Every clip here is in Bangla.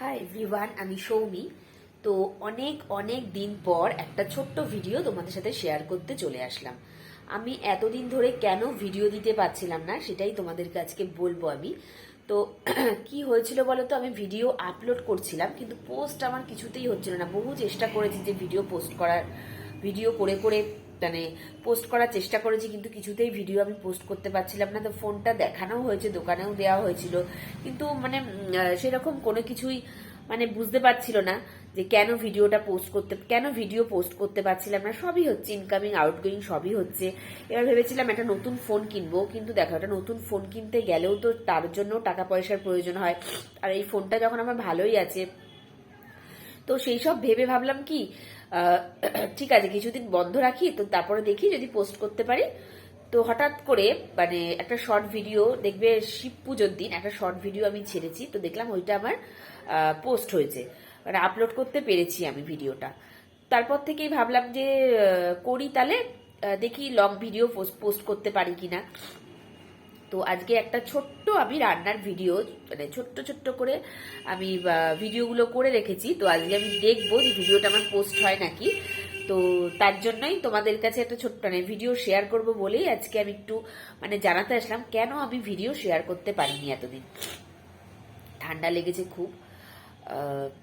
হাই এভরিওয়ান আমি সৌমি। তো অনেক অনেক দিন পর একটা ছোট্ট ভিডিও তোমাদের সাথে শেয়ার করতে চলে আসলাম। আমি এতদিন ধরে কেন ভিডিও দিতে পারছিলাম না, সেটাই তোমাদের আজকে বলব আমি। তো কি হয়েছিল বলো তো আমি ভিডিও আপলোড করছিলাম, কিন্তু পোস্ট আমার কিছুতেই হচ্ছিল না। বহু চেষ্টা করেছি যে ভিডিও পোস্ট করার ভিডিও করে করে মানে পোস্ট করার চেষ্টা করেছি, কিন্তু কিছুতেই ভিডিও আমি পোস্ট করতে পারছিলাম না। তো ফোনটা দেখানোও হয়েছে, দোকানেও দেওয়া হয়েছিল। কিন্তু মানে সেরকম কোনো কিছুই মানে বুঝতে পারছিল না যে কেন ভিডিওটা পোস্ট করতে, কেন ভিডিও পোস্ট করতে পারছিলাম না। সবই হচ্ছে ইনকামিং আউটগোয়িং সবই হচ্ছে। এবার ভেবেছিলাম একটা নতুন ফোন কিনবো, কিন্তু দেখো, একটা নতুন ফোন কিনতে গেলেও তো তার জন্য টাকা পয়সার প্রয়োজন হয়। আর এই ফোনটা যখন আমার ভালোই আছে তো সেই সব ভেবে ভাবলাম কি ঠিক আছে, কিছুদিন বন্ধ রাখি, তো তারপরে দেখি যদি পোস্ট করতে পারি। তো হঠাৎ করে মানে একটা শর্ট ভিডিও দেখবে শিব পুজোর দিন, একটা শর্ট ভিডিও আমি ছেড়েছি, তো দেখলাম ওইটা আমার পোস্ট হয়েছে। মানে আপলোড করতে পেরেছি আমি ভিডিওটা তারপর থেকেই ভাবলাম যে করি তাহলে দেখি লং ভিডিও পোস্ট করতে পারি কিনা। তো আজকে একটা ছোট্ট আমি রান্নার ভিডিও মানে ছোট্ট ছোট্ট করে আমি ভিডিওগুলো করে রেখেছি। তো আজকে আমি দেখব যে ভিডিওটা আমার পোস্ট হয় নাকি। তো তার জন্যই তোমাদের কাছে একটা ছোট্ট মানে ভিডিও শেয়ার করব বলেই আজকে আমি একটু মানে জানাতে আসলাম, কেন আমি ভিডিও শেয়ার করতে পারিনি এতদিন? ঠান্ডা লেগেছে খুব।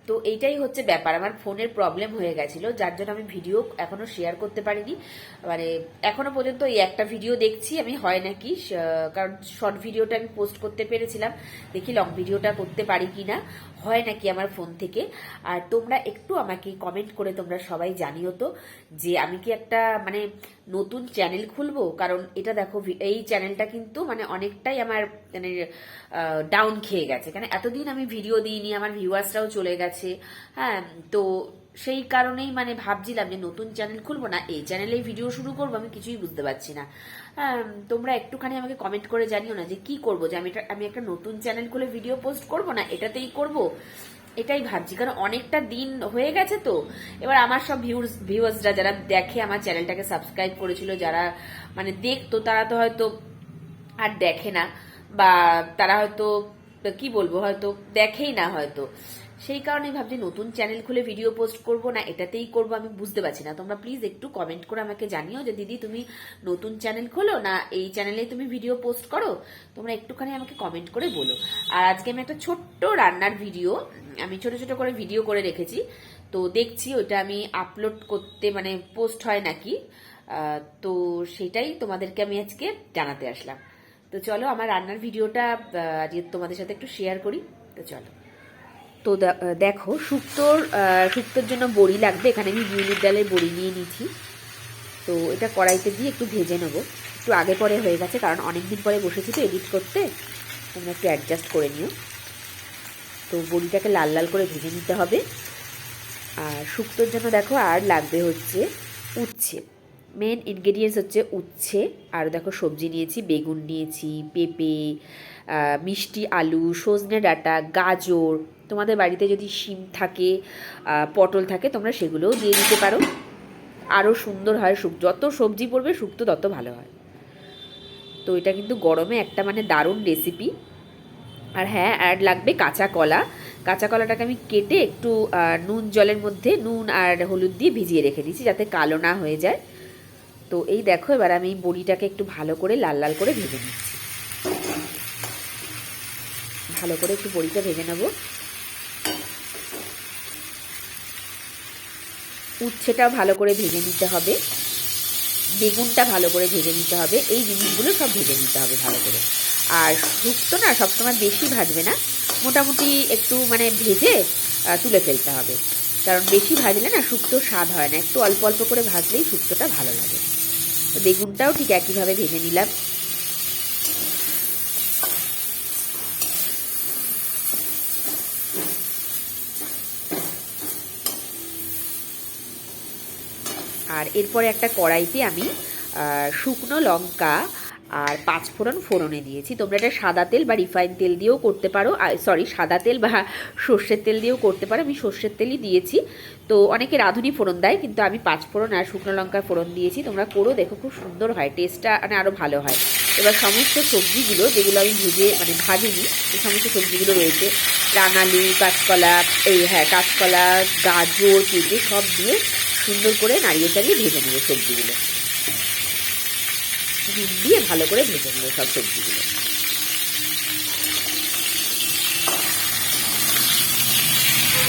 তো এইটাই হচ্ছে ব্যাপার। আমার ফোনের প্রবলেম হয়ে গেছিল, যার জন্য আমি ভিডিও এখনও শেয়ার করতে পারিনি। মানে এখনও পর্যন্ত এই একটা ভিডিও দেখছি, আমি হয় নাকি কারণ শর্ট ভিডিওটা আমি পোস্ট করতে পেরেছিলাম। দেখি লং ভিডিওটা করতে পারি কি না হয় নাকি আমার ফোন থেকে। আর তোমরা একটু আমাকে কমেন্ট করে তোমরা সবাই জানিও তো যে আমি কি একটা মানে নতুন চ্যানেল খুলবো? কারণ এটা দেখো এই চ্যানেলটা কিন্তু মানে অনেকটাই আমার মানে ডাউন খেয়ে গেছে। কারণ এতদিন আমি ভিডিও দিইনি, আমার ভিউয়ার্সরাও চলে গেছে। হ্যাঁ তো সেই কারণেই মানে ভাবছিলাম যে নতুন চ্যানেল খুলবো না, এই চ্যানেলেই ভিডিও শুরু করব, আমি কিছুই বুঝতে পারছি না। হ্যাঁ তোমরা একটুখানি আমাকে কমেন্ট করে জানিও না যে কি করব? যে আমি এটা- আমি একটা নতুন চ্যানেল খুলে ভিডিও পোস্ট করব না, এটাতেই করব? এটাই ভাবছি, কারণ অনেকটা দিন হয়ে গেছে তো। এবার আমার সব ভিউর্স ভিউয়ার্সরা যারা দেখে আমার চ্যানেলটাকে সাবস্ক্রাইব করেছিল, যারা মানে দেখতো, তারা তো হয়তো আর দেখে না, বা তারা হয়তো, কি বলব, হয়তো দেখেই না হয়তো। সেই কারণে ভাবছি নতুন চ্যানেল খুলে ভিডিও পোস্ট করব। না, এটাতেই করব, আমি বুঝতে পারছি না। তোমরা প্লিজ একটু কমেন্ট করে আমাকে জানিও যে, দিদি, তুমি নতুন চ্যানেল খোলো? না, এই চ্যানেলেই তুমি ভিডিও পোস্ট করো? তোমরা একটুখানি আমাকে কমেন্ট করে বলো। আর আজকে আমি একটা ছোট্ট রান্নার ভিডিও আমি ছোট ছোট করে ভিডিও করে রেখেছি। তো দেখছি ওটা আমি আপলোড করতে মানে পোস্ট হয় নাকি। তো সেটাই তোমাদেরকে আমি আজকে জানাতে আসলাম। তো চলো, আমার রান্নার ভিডিওটা আজকে তোমাদের সাথে একটু শেয়ার করি। তো চলো। তো দেখো শুক্তোর শুক্তোর জন্য বড়ি লাগবে। এখানে আমি বিউলির ডালের বড়ি নিয়ে নিয়েছি তো এটা কড়াইতে দিয়ে একটু ভেজে নেব। একটু আগে পরে হয়ে গেছে, কারণ অনেক দিন পরে বসেছি তো এডিট করতে। তোমরা একটু অ্যাডজাস্ট করে নিও। তো বড়িটাকে লাল লাল করে ভেজে নিতে হবে। আর শুক্তোর জন্য দেখো, আর লাগবে হচ্ছে উচ্ছে। মেন ইনগ্রেডিয়েন্টস হচ্ছে উচ্ছে। আর দেখো, সবজি নিয়েছি, বেগুন নিয়েছি, পেঁপে মিষ্টি, আলু, সজনে ডাঁটা, গাজর তোমাদের বাড়িতে যদি শিম থাকে পটল থাকে, তোমরা সেগুলোও দিয়ে দিতে পারো। আরও সুন্দর হয় শুক যত সবজি পড়বে শুক্তো তত ভালো হয়। তো এটা কিন্তু গরমে একটা মানে দারুণ রেসিপি আর হ্যাঁ অ্যাড লাগবে কাঁচা কলা। কাঁচা কলাটাকে আমি কেটে একটু নুন, জলের মধ্যে নুন আর হলুদ দিয়ে ভিজিয়ে রেখে দিয়েছি যাতে কালো না হয়ে যায়। তো এই দেখো, এবার আমি বড়িটাকে একটু ভালো করে লাল লাল করে ভেজে নিচ্ছি। ভালো করে একটু বড়িটা ভেজে নেব। উচ্ছেটাও ভালো করে ভেজে নিতে হবে। বেগুনটা ভালো করে ভেজে নিতে হবে। এই জিনিসগুলো সব ভেজে নিতে হবে ভালো করে। আর শুক্তো না সবসময় বেশি ভাজবে না। মোটামুটি একটু মানে ভেজে তুলে ফেলতে হবে। কারণ বেশি ভাজলে না শুক্তো স্বাদ হয় না। একটু অল্প অল্প করে ভাজলেই শুক্তোটা ভালো লাগে। বেগুনটাও ঠিক একইভাবে ভেজে নিলাম। আর এরপরে একটা কড়াইতে আমি শুকনো লঙ্কা আর পাঁচ ফোড়ন দিয়েছি। তোমরা এটা সাদা তেল বা রিফাইন তেল দিয়েও করতে পারো। সরি সাদা তেল বা সর্ষের তেল দিয়েও করতে পারো। আমি সর্ষের তেলই দিয়েছি। তো অনেকে রাঁধুনি ফোড়ন দেয়, কিন্তু আমি পাঁচ ফোড়ন আর শুকনো লঙ্কার ফোড়ন দিয়েছি। তোমরা করো, দেখো খুব সুন্দর হয়। টেস্টটা মানে আরও ভালো হয়। এবার সমস্ত সবজিগুলো, যেগুলো আমি ভেজে মানে ভাজিনি, এই সমস্ত সবজিগুলো রয়েছে। রাঙালু, কাঁচকলা, এই হ্যাঁ কাঁচকলা, গাজর কেটে সব দিয়ে সুন্দর করে নাড়িয়ে চাড়িয়ে ভেজে নেব সবজিগুলো। দিয়ে ভালো করে ভেজে নেব সব সবজিগুলো।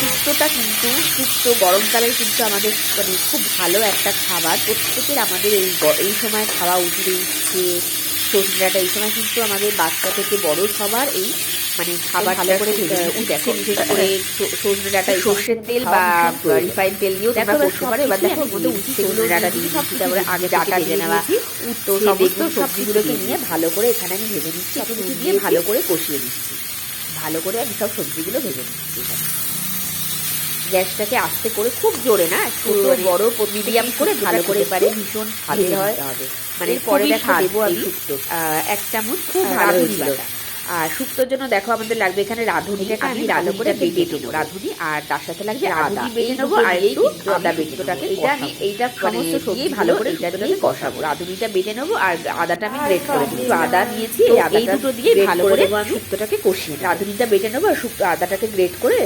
শুক্তোটা কিন্তু, শুক্তো গরমকালের কিন্তু আমাদের মানে খুব ভালো একটা খাবার। প্রত্যেকের আমাদের এই এই সময় খাওয়া উচিত, এই সজনাটা এই সময় কিন্তু আমাদের বাচ্চা থেকে বড় সবার এই মানে খাবার ভালো করে ভেজে উঠছে বিশেষ করে সজনে ডাঁটা সর্ষের তেল বা রিফাইন তেল দিয়েও তোমরা করতে পারো। এবার দেখো মধ্যে উচ্ছে সজনে ডাঁটা দিয়ে দিচ্ছি তারপরে আগে ডাটা ভেজে নেওয়া। তো সমস্ত সবজিগুলোকে নিয়ে ভালো করে এখানে আমি ভেজে নিচ্ছি। একটু নুন দিয়ে ভালো করে কষিয়ে দিচ্ছি ভালো করে আমি সব সবজিগুলো ভেজে নিচ্ছি এখানে। গ্যাসটাকে আস্তে করে খুব জোরে না ছোট বড় মিডিয়াম করে ভালো করে পারে। ভীষণ ভালো হয় মানে পরে দেখা দেবো আমি এক চামচ খুব ভালো আর শুক্তোর জন্য দেখো আমাদের লাগবে এখানে রাঁধুনিটাকে আমি ভালো করে বেটে নেব। রাঁধুনি আর তার সাথে লাগবে আদা। বেটে নেব আর একটু আদা বেটে নেব। এটা আমি এইটা সমস্ত সবজি ভালো করে এটা দিয়ে কষাবো। রাঁধুনিটা বেটে নেব আর আদাটা আমি গ্রেট করে দিচ্ছি। আদা নিয়েছি এই এই দুটো দিয়ে ভালো করে শুক্তোটাকে কষিয়ে রাঁধুনিটা বেটে নেব আর শুক্তো আদাটাকে গ্রেট করে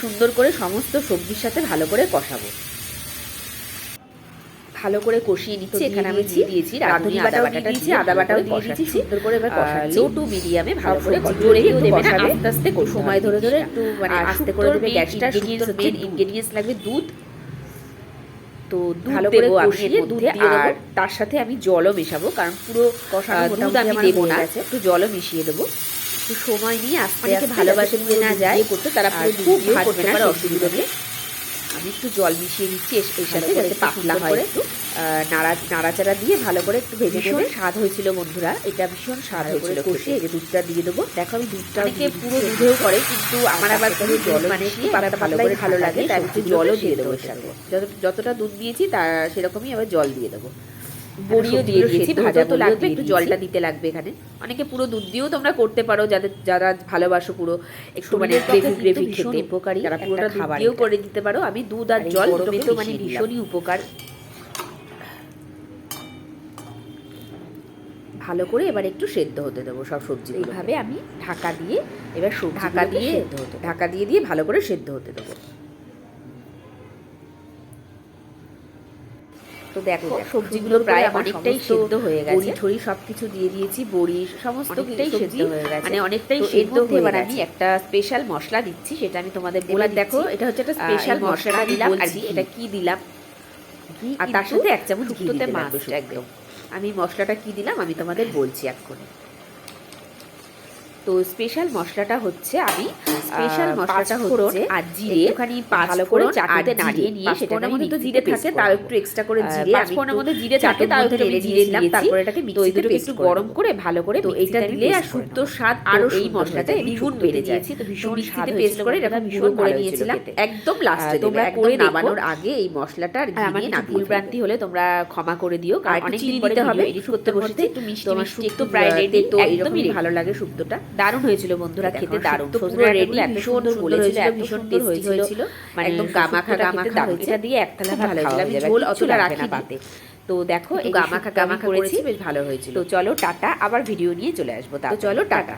সুন্দর করে সমস্ত সবজির সাথে ভালো করে কষাবো। ভালো করে কষিয়ে নিচ্ছি এখানে আমি দিয়ে দিয়েছি রাঁধুনি আদা বাটাটা দিয়েছি আদা বাটাও দিয়ে দিয়েছি সুন্দর করে এবার কষাচ্ছি। লো টু মিডিয়ামে ভালো করে জোরে কেউ দেবে না আস্তে আস্তে সময় ধরে ধরে একটু মানে আস্তে করে দেবে গ্যাসটা শুক্তোর মেন ইনগ্রেডিয়েন্টস লাগবে দুধ। তো ভালো করে কষিয়ে দুধ আর তার সাথে আমি জলও মেশাবো কারণ পুরো কষানো দুধ আমি দেবো না। একটু জলও মিশিয়ে দেবো। একটু সময় নিয়ে আস্তে আস্তে ভালোবাসে নিয়ে না যায়। করতে তারা পুরো খুব ভাজবে না অসুবিধা নেই। আমি একটু জল মিশিয়ে দিচ্ছি এর সাথে যাতে পাতলা হয় একটু নাড়া নাড়াচাড়া দিয়ে ভালো করে একটু ভেজে নেবে। স্বাদ হয়েছিল বন্ধুরা এটা ভীষণ স্বাদ হয়েছিল কষিয়ে এই যে দুধটা দিয়ে দেবো দেখো আমি দুধটা অনেকে পুরো দুধেও করে কিন্তু আমার আবার পুরো জল মানে পাতাটা ভালো করে ভালো লাগে তাই একটু জলও দিয়ে দেবো এর সাথে যত- যতটা দুধ দিয়েছি তা সেরকমই আবার জল দিয়ে দেবো। বড়িও দিয়ে দিয়েছি ভাজা তো লাগবে একটু জলটা দিতে লাগবে এখানে। অনেকে পুরো দুধ দিয়েও তোমরা করতে পারো যাদের যারা ভালোবাসো পুরো একটু মানে গ্রেভি গ্রেভি খেতে উপকারী তারা পুরোটা দুধ দিয়েও করে দিতে পারো। আমি দুধ আর জল তো মানে ভীষণই উপকার। ভালো করে এবার একটু সেদ্ধ হতে দেবো সব সবজি এইভাবে আমি ঢাকা দিয়ে এবার ঢাকা দিয়ে ঢাকা দিয়ে দিয়ে ভালো করে সেদ্ধ হতে দেবো। তো দেখো সবজিগুলো প্রায় অনেকটাই সেদ্ধ হয়ে গেছে। বড়ি ঠড়ি সবকিছু দিয়ে দিয়েছি বড়ি সমস্ত কিছুই সেদ্ধ হয়ে গেছে। মানে অনেকটাই সেদ্ধ হয়ে এবার আমি একটা স্পেশাল মশলা দিচ্ছি সেটা আমি তোমাদের বলে দেখো এটা হচ্ছে একটা স্পেশাল মশলা দিলাম আর এটা কি দিলাম? আর তার সাথে এক চামচ ঘিতে মাছ একদম। আমি মশলাটা কি দিলাম আমি তোমাদের বলছি এক্ষুনি। তো স্পেশাল মশলাটা হচ্ছে আমি স্পেশাল মশলাটা হচ্ছে আর জিরে ওখানে ভালো করে চাটুতে নাড়িয়ে নিয়ে সেটার মধ্যে তো জিরে থাকে তাও একটু এক্সট্রা করে জিরে আমি ফোনের মধ্যে জিরে থাকে তাও একটু নেড়ে জিরে দিলাম তারপরে এটাকে মিক্সিতে দুটো একটু গরম করে ভালো করে তো এটা দিলে আর শুক্তোর স্বাদ আরও এই মশলাটা দ্বিগুণ বেড়ে যাচ্ছে তো ভীষণ মিক্সিতে পেস্ট করে এটা ভীষণ করে নিয়েছিলাম একদম লাস্টে তোমরা করে নামানোর আগে এই মশলাটা আর আমার না ভুল ভ্রান্তি হলে তোমরা ক্ষমা করে দিও কারণ অনেক চিনি দিতে হবে করতে বসতে একটু মিষ্টি মিষ্টি একটু প্রায় রেডি তো একদমই ভালো লাগে শুক্তোটা দারুণ হয়েছিল বন্ধুরা খেতে দারুণ। পুরো রেডি এত সুন্দর বলেছিল ভীষণ টেস্টি হয়েছিল। মানে একদম গামাখা গামাখা এটা দিয়ে এক থালা ভালো হয়েছিল আমি ঝোল অতটা রাখি না পাতে। তো দেখো এই গামাখা গামাখা করেছি। বেশ ভালো হয়েছিল। তো চলো টাটা আবার ভিডিও নিয়ে চলে আসব তো চলো টাটা।